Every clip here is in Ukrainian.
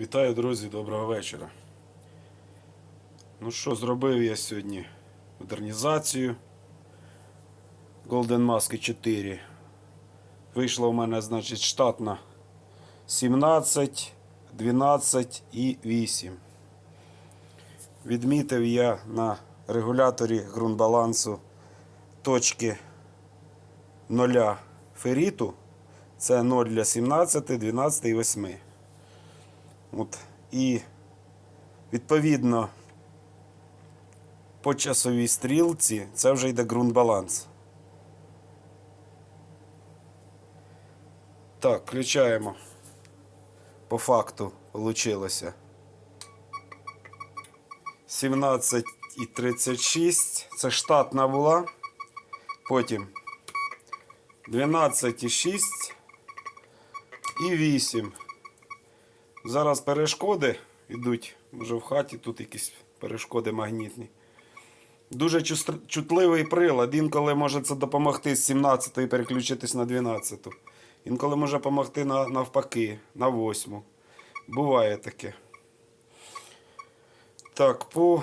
Вітаю, друзі, доброго вечора. Ну що, зробив я сьогодні модернізацію Golden Mask 4. Вийшло у мене, значить, штатна 17, 12 і 8. Відмітив я на регуляторі ґрунтбалансу точки 0 феріту. Це 0 для 17, 12 і 8. От, і відповідно по часовій стрілці це вже йде ґрунтбаланс. Так, включаємо. По факту получилося. 17 і 36. Це штатна була. Потім 12 і 6 і 8. Зараз перешкоди йдуть, може в хаті тут якісь перешкоди магнітні. Дуже чутливий прилад. Інколи може це допомогти з 17-ї переключитись на 12. Інколи може допомогти на, навпаки, на 8. Буває таке. Так, по,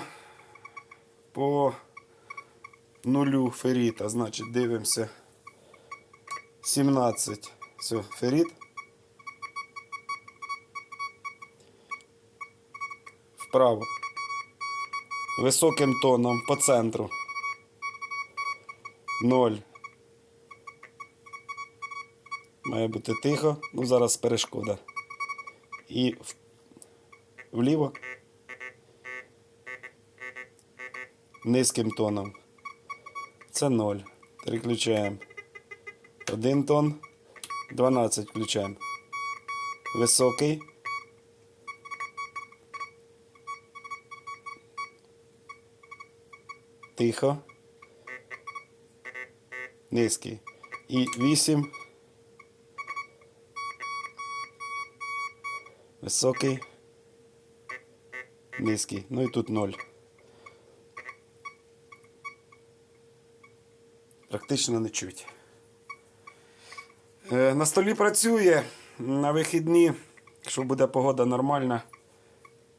по нулю феріта. Значить, дивимося. 17. Все, феріт. Вправо. Високим тоном по центру. Ноль. Має бути тихо. Ну, зараз перешкода. І вліво. Низьким тоном. Це 0. Переключаємо. Один тон. 12 включаємо. Високий. Тихо. Низький. І 8. Високий. Низький. Ну і тут 0. Практично не чуть. Е, На столі працює. На вихідні, якщо буде погода нормальна,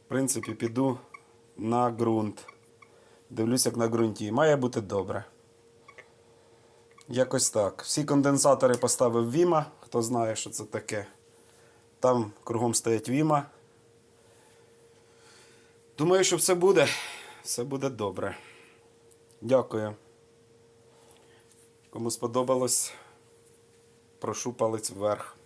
в принципі, піду на ґрунт. Дивлюсь, як на ґрунті. Має бути добре. Якось так. Всі конденсатори поставив Віма. Хто знає, що це таке. Там кругом стоять Віма. Думаю, що все буде. Все буде добре. Дякую. Кому сподобалось, прошу палець вверх.